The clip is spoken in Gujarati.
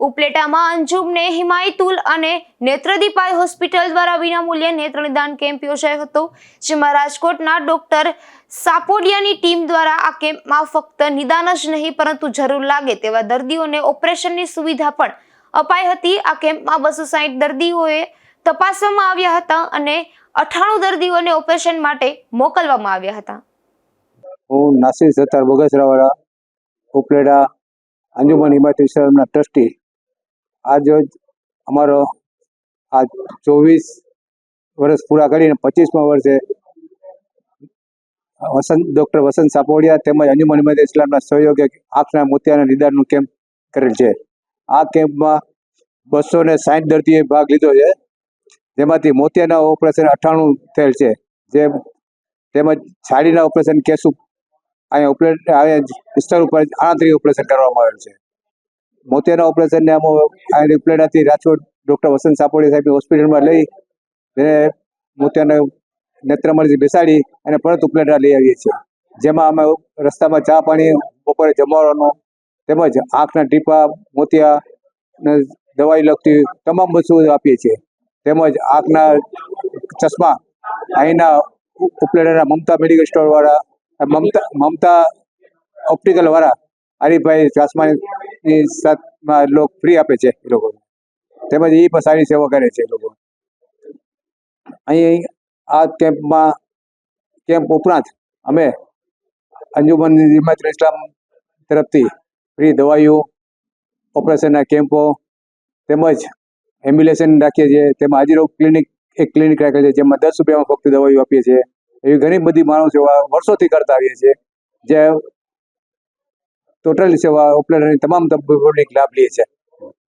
ઉપલેટામાં અંજુમને હિમાયતુલ અને નેત્રદીપાઈ હોસ્પિટલ દ્વારા વિનામૂલ્યે નેત્ર નિદાન કેમ્પ યોજાયો હતો, જેમાં રાજકોટના ડોક્ટર સાપોડિયાની ટીમ દ્વારા આ કેમ્પમાં ફક્ત નિદાન જ નહીં, પરંતુ જરૂર લાગે તેવા દર્દીઓને ઓપરેશનની સુવિધા પણ અપાઈ હતી. આ કેમ્પમાં બસો સાહીઠ દર્દીઓએ તપાસવામાં આવ્યા હતા અને અઠાણું દર્દીઓને ઓપરેશન માટે મોકલવામાં આવ્યા હતા. હું નાસિર સત્તાર બગસરાવાળા ઉપલેટા અંજુમન હિમાયત ઇસ્લામના ટ્રસ્ટી આજ રોજ અમારો આ ચોવીસ વર્ષ પૂરા કરીને પચીસમા વર્ષે વસંત, ડૉક્ટર વસંત સાપોડિયા તેમજ અંજુમન મહેદ ઇસ્લામના સહયોગે આંખના મોતિયાના નિદાનનું કેમ્પ કરેલ છે. આ કેમ્પમાં બસો ને સાઠ દર્દીએ ભાગ લીધો છે. જેમાંથી મોતિયાના ઓપરેશન અઠ્ઠાણું થયેલ છે. જે તેમજ છાડીના ઓપરેશન કેસુ અહીંયા ઓપરેટ અહીંયા વિસ્તાર ઉપર આણત્રી ઓપરેશન કરવામાં આવેલ છે. મોતિયાના ઓપરેશનને અમે આ રિપ્લેડાથી રાજકોટ ડૉક્ટર વસંત સાપોડી સાહેબની હોસ્પિટલમાં લઈ અને મોતિયાના નેત્રમણીથી બેસાડી અને પરત ઉપલેટા લઈ આવીએ છીએ. જેમાં અમે રસ્તામાં ચા પાણી, બપોરે જમવાનો, તેમજ આંખના ટીપા, મોતિયા ને દવાઈ લગતી તમામ વસ્તુઓ આપીએ છીએ. તેમજ આંખના ચશ્મા અહીંના ઉપલેટાના મમતા મેડિકલ સ્ટોરવાળા મમતા મમતા ઓપ્ટિકલ વાળા હરિભાઈ ચશ્માની સાથમાં લોકો ફ્રી આપે છે એ લોકો. તેમજ એ પણ સારી સેવા કરે છે એ લોકો. અહીં આ કેમ્પમાં, કેમ્પ ઉપરાંત અમે અંજુમન હિમાયત ઇસ્લામ તરફથી ફ્રી દવાઈઓ, ઓપરેશનના કેમ્પો તેમજ એમ્બ્યુલેશન રાખીએ છીએ. તેમાં હાજીરો ક્લિનિક એક ક્લિનિક રાખે છે જેમાં દસ રૂપિયામાં ફક્ત દવાઈઓ આપીએ છીએ. એવી ઘણી બધી માણસો સેવા વર્ષોથી કરતા આવીએ છીએ. જે ટોટલ સેવા ઓપરેટરની તમામ તબીબોની લાભ લઈએ છે.